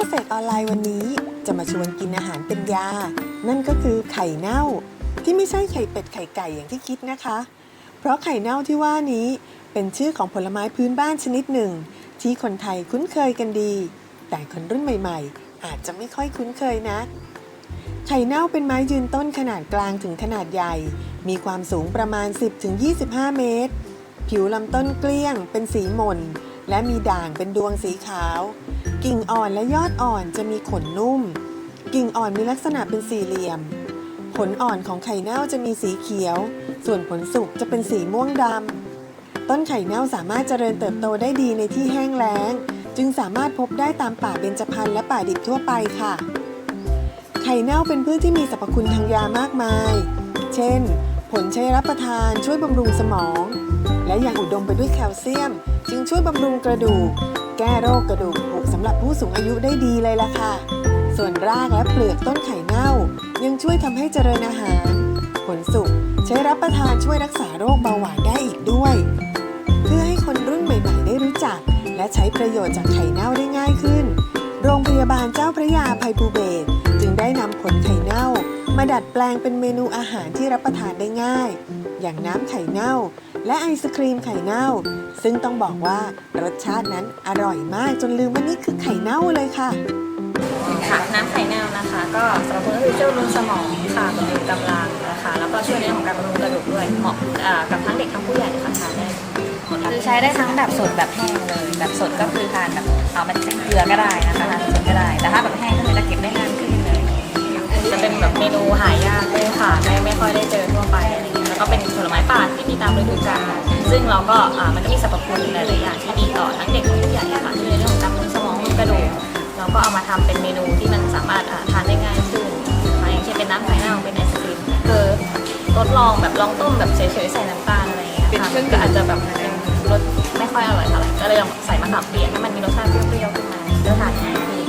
เกษตรออนไลน์วันนี้จะมาชวนกินอาหารเป็นยา นั่นก็คือไข่เน่า ที่ไม่ใช่ไข่เป็ดไข่ไก่อย่างที่คิดนะคะ เพราะไข่เน่าที่ว่านี้เป็นชื่อของผลไม้พื้นบ้านชนิดหนึ่ง ที่คนไทยคุ้นเคยกันดี แต่คนรุ่นใหม่ ๆ อาจจะไม่ค่อยคุ้นเคยนะ ไข่เน่าเป็นไม้ยืนต้นขนาดกลางถึงขนาดใหญ่ มีความสูงประมาณ 10-25 เมตร ผิวลำต้นเกลี้ยง เป็นสีหม่นและมีด่างเป็นดวงสีขาว กิ่งอ่อนและยอดอ่อนจะมีขนนุ่ม กิ่งอ่อนมีลักษณะเป็นสี่เหลี่ยม ผลอ่อนของไข่เน่าจะมีสีเขียว ส่วนผลสุกจะเป็นสีม่วงดำ ต้นไข่เน่าสามารถเจริญเติบโตได้ดีในที่แห้งแล้ง จึงสามารถพบได้ตามป่าเบญจพรรณและป่าดิบทั่วไปค่ะ ไข่เน่าเป็นพืชที่มีสรรพคุณทางยามากมาย เช่น ผลใช้รับประทานช่วยบำรุงสมอง และยังอุดมไปด้วยแคลเซียม จึงช่วยบำรุงกระดูก แก้โรคกระดูกผุสำหรับผู้สูงอายุได้ดีเลยล่ะค่ะ ส่วนรากและเปลือกต้นไข่เน่า ยังช่วยทำให้เจริญอาหาร ผลสุกใช้รับประทานช่วยรักษาโรคเบาหวานได้อีกด้วย เพื่อให้คนรุ่นใหม่ ๆ ได้รู้จัก และใช้ประโยชน์จากไข่เน่าได้ง่ายขึ้น โรงพยาบาลเจ้าพระยาภัยภูเบศร ได้นำผลไข่เน่า มาดัดแปลงเป็นเมนูอาหารที่รับประทานได้ง่าย อย่างน้ำไข่เน่า และไอศครีมไข่เน่า ซึ่งต้องบอกว่ารสชาตินั้นอร่อยมากจนลืมว่านี่คือไข่เน่าเลยค่ะค่ะน้ำไข่เน่านะคะ ก็สำหรับคนก็คือช่วยบำรุงสมองค่ะบำรุงกำลังนะคะ แล้วก็ช่วยในเรื่องของการบำรุงกระดูกด้วยเหมาะอ่ากับทั้งเด็กทั้งผู้ใหญ่ค่ะทานได้หมดคือใช้ได้ทั้งแบบสดแบบแห้งเลย แบบสดก็คือทานแบบเอามาใส่เกลือก็ได้นะคะทานสดก็ได้แต่ถ้าแบบแห้งก็คือจะเก็บ เมนูหายากเลยค่ะไม่ไม่ค่อยได้เจอทั่วไปอะไรเงี้ยแล้วก็เป็นผลไม้ป่าที่มีตามฤดูกาลซึ่งเราก็อ่ามันก็มีสรรพคุณหลายๆอย่างที่ดีต่อทั้งเด็กทั้งผู้ใหญ่ค่ะช่วยในเรื่องของการบำรุงสมองกระดูกเราก็เอามาทำเป็นเมนูที่มันสามารถอ่าทานได้ง่ายขึ้นนะคะอย่างเช่นเป็นน้ำไข่เน่าเป็นไอศครีมคือทดลองแบบลองต้มแบบเฉยๆใส่น้ำตาลอะไรเงี้ยค่ะก็อาจจะแบบรสไม่ค่อยอร่อยเท่าไหร่ก็เลยลองใส่มะขามเปียกให้มันมีรสชาติเปรี้ยวๆขึ้นมาแล้วทานง่ายขึ้น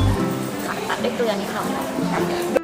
ค่ะตัดด้วยเกลือนิดหน่อย